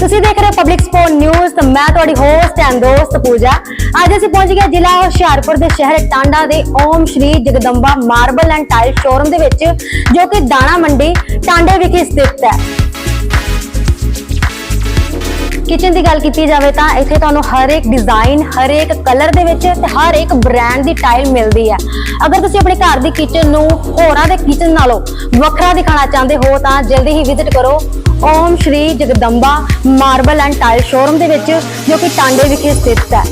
ਤੁਸੀਂ ਦੇਖ ਰਹੇ ਹੋ ਪਬਲਿਕ ਸਪੋਰਟ ਨਿਊਜ਼ ਤੇ ਮੈਂ ਤੁਹਾਡੀ ਹੋਸਟ ਐਂਡ ਦੋਸਤ ਪੂਜਾ। ਅੱਜ ਅਸੀਂ ਪਹੁੰਚ ਗਏ ਜ਼ਿਲ੍ਹਾ ਹੁਸ਼ਿਆਰਪੁਰ ਦੇ ਸ਼ਹਿਰ ਟਾਂਡਾ ਦੇ Om Shri Jagdamba marble and tile showroom ਦੇ ਵਿੱਚ, ਜੋ ਕਿ ਦਾਣਾ ਮੰਡੀ, ਟਾਂਡੇ ਵਿਖੇ ਸਥਿਤ ਹੈ। ਕਿਚਨ ਦੀ ਗੱਲ ਕੀਤੀ ਜਾਵੇ ਤਾਂ ਇੱਥੇ ਤੁਹਾਨੂੰ ਹਰ ਇੱਕ ਡਿਜ਼ਾਈਨ ਹਰ ਇੱਕ ਕਲਰ ਦੇ ਵਿੱਚ ਤੇ ਹਰ ਇੱਕ ਬ੍ਰਾਂਡ ਦੀ ਟਾਈਲ ਮਿਲਦੀ ਹੈ। ਅਗਰ ਤੁਸੀਂ ਆਪਣੇ ਘਰ ਦੀ ਕਿਚਨ ਨੂੰ ਹੋਰਾਂ ਦੇ ਕਿਚਨ ਨਾਲੋਂ ਵੱਖਰਾ ਦਿਖਾਉਣਾ ਚਾਹੁੰਦੇ ਹੋ ਤਾਂ ਜਲਦੀ ਹੀ ਵਿਜ਼ਿਟ ਕਰੋ Om Shri Jagdamba marble and tile showroom ਦੇ ਵਿੱਚ, ਜੋ ਕਿ ਟਾਂਡੇ ਵਿਖੇ ਸਥਿਤ ਹੈ।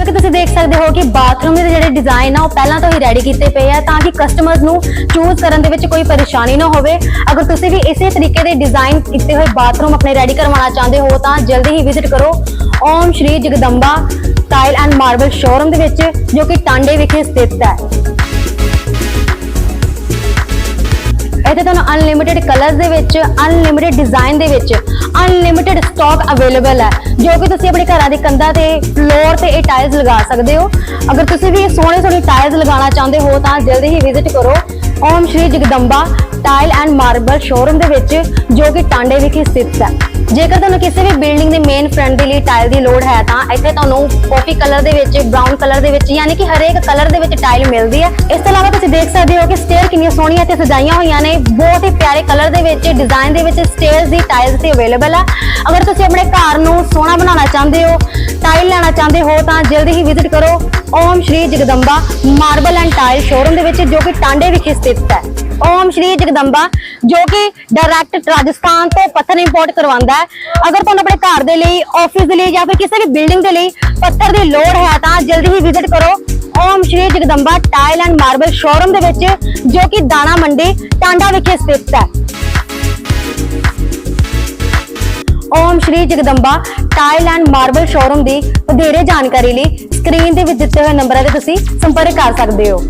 ਜਿਵੇਂ ਕਿ ਤੁਸੀਂ ਦੇਖ ਸਕਦੇ ਹੋ ਕਿ ਬਾਥਰੂਮ ਦੇ ਜਿਹੜੇ ਡਿਜ਼ਾਈਨ ਆ, ਉਹ ਪਹਿਲਾਂ ਤੋਂ ਹੀ ਰੈਡੀ ਕੀਤੇ ਪਏ ਆ ਤਾਂ ਕਿ ਕਸਟਮਰਸ ਨੂੰ ਚੂਜ਼ ਕਰਨ ਦੇ ਵਿੱਚ ਕੋਈ ਪਰੇਸ਼ਾਨੀ ਨਾ ਹੋਵੇ। ਅਗਰ ਤੁਸੀਂ ਵੀ ਇਸੇ ਤਰੀਕੇ ਦੇ ਡਿਜ਼ਾਈਨ ਕੀਤੇ ਹੋਏ ਬਾਥਰੂਮ ਆਪਣੇ ਰੈਡੀ ਕਰਵਾਉਣਾ ਚਾਹੁੰਦੇ ਹੋ, ਤਾਂ ਜਲਦੀ ਹੀ ਵਿਜ਼ਿਟ ਕਰੋ Om Shri Jagdamba tile and marble showroom ਦੇ ਵਿੱਚ, ਜੋ ਕਿ ਟਾਂਡੇ ਵਿਖੇ ਸਥਿਤ ਹੈ। ਇੱਥੇ ਤੁਹਾਨੂੰ ਅਨਲਿਮਿਟਿਡ ਕਲਰਸ ਦੇ ਵਿੱਚ ਅਨਲਿਮਿਟਿਡ ਡਿਜ਼ਾਈਨ ਦੇ ਵਿੱਚ ਅਨਲਿਮਿਟਿਡ ਸਟਾਕ ਅਵੇਲੇਬਲ ਹੈ, ਜੋ ਕਿ ਤੁਸੀਂ ਆਪਣੇ ਘਰਾਂ ਦੀ ਕੰਧਾਂ ਤੇ ਫਲੋਰ ਤੇ ਇਹ ਟਾਇਲਸ ਲਗਾ ਸਕਦੇ ਹੋ। ਅਗਰ ਤੁਸੀਂ ਵੀ ਇਹ ਸੋਹਣੇ ਸੋਹਣੇ ਟਾਇਲਸ ਲਗਾਉਣਾ ਚਾਹੁੰਦੇ ਹੋ, ਤਾਂ ਜਲਦੀ ਹੀ ਵਿਜ਼ਿਟ ਕਰੋ Om Shri Jagdamba tile and marble showroom ਦੇ ਵਿੱਚ, ਜੋ ਕਿ ਟਾਂਡੇ ਵਿਖੇ ਸਥਿਤ ਹੈ। ਜੇਕਰ ਤੁਹਾਨੂੰ ਕਿਸੇ ਵੀ ਬਿਲਡਿੰਗ ਦੇ ਮੇਨ ਫਰੰਟ ਦੇ ਲਈ ਟਾਈਲ ਦੀ ਲੋੜ ਹੈ ਤਾਂ ਇੱਥੇ ਤੁਹਾਨੂੰ ਕਾਫੀ ਕਲਰ ਦੇ ਵਿੱਚ ਬ੍ਰਾਊਨ ਕਲਰ ਦੇ ਵਿੱਚ, ਯਾਨੀ ਕਿ ਹਰੇਕ ਕਲਰ ਦੇ ਵਿੱਚ ਟਾਈਲ ਮਿਲਦੀ ਹੈ। ਇਸ ਤੋਂ ਇਲਾਵਾ ਤੁਸੀਂ ਦੇਖ ਸਕਦੇ ਹੋ ਕਿ ਸਟੇਅਰ ਕਿੰਨੀਆਂ ਸੋਹਣੀਆਂ ਤੇ ਸਜਾਈਆਂ ਹੋਈਆਂ ਨੇ। ਬਹੁਤ ਹੀ ਪਿਆਰੇ ਕਲਰ ਦੇ ਵਿੱਚ ਡਿਜ਼ਾਈਨ ਦੇ ਵਿੱਚ ਸਟੇਅਰਸ ਦੀ ਟਾਈਲਸ ਤੇ ਅਵੇਲੇਬਲ ਹੈ ਅਗਰ ਤੁਸੀਂ ਆਪਣੇ ਘਰ ਨੂੰ ਸੋਹਣਾ ਬਣਾਉਣਾ ਚਾਹੁੰਦੇ ਹੋ ਟਾਈਲ ਲੈਣਾ ਚਾਹੁੰਦੇ ਹੋ, ਤਾਂ ਜਲਦੀ ਹੀ ਵਿਜ਼ਿਟ ਕਰੋ। Om Shri Jagdamba marble and tile showroom ਦੇ ਵਿੱਚ, ਜੋ ਕਿ ਟਾਂਡੇ ਵਿਖੇ ਸਥਿਤ ਹੈ। ਓਮ ਸ਼੍ਰੀ ਜਗਦੰਬਾ, ਜੋ ਕਿ ਡਾਇਰੈਕਟ ਰਾਜਸਥਾਨ ਤੋਂ ਪੱਥਰ ਇੰਪੋਰਟ ਕਰਵਾਉਂਦਾ ਹੈ। ਅਗਰ ਤੁਹਾਨੂੰ ਆਪਣੇ ਘਰ ਦੇ ਲਈ ਆਫਿਸ ਦੇ ਲਈ ਜਾਂ ਫਿਰ ਕਿਸੇ ਵੀ ਬਿਲਡਿੰਗ ਦੇ ਲਈ ਪੱਥਰ ਦੀ ਲੋੜ ਹੈ, ਤਾਂ ਜਲਦੀ ਹੀ ਵਿਜ਼ਿਟ ਕਰੋ Om Shri Jagdamba tile and marble showroom ਦੇ ਵਿੱਚ, ਜੋ ਕਿ ਦਾਣਾ ਮੰਡੀ, ਟਾਂਡਾ ਵਿਖੇ ਸਥਿਤ ਹੈ। Om Shri Jagdamba tile and marble showroom ਦੀ ਵਧੇਰੇ ਜਾਣਕਾਰੀ ਲਈ ਸਕਰੀਨ ਦੇ ਵਿੱਚ ਦਿੱਤੇ ਹੋਏ ਨੰਬਰਾਂ ਤੇ ਤੁਸੀਂ ਸੰਪਰਕ ਕਰ ਸਕਦੇ ਹੋ।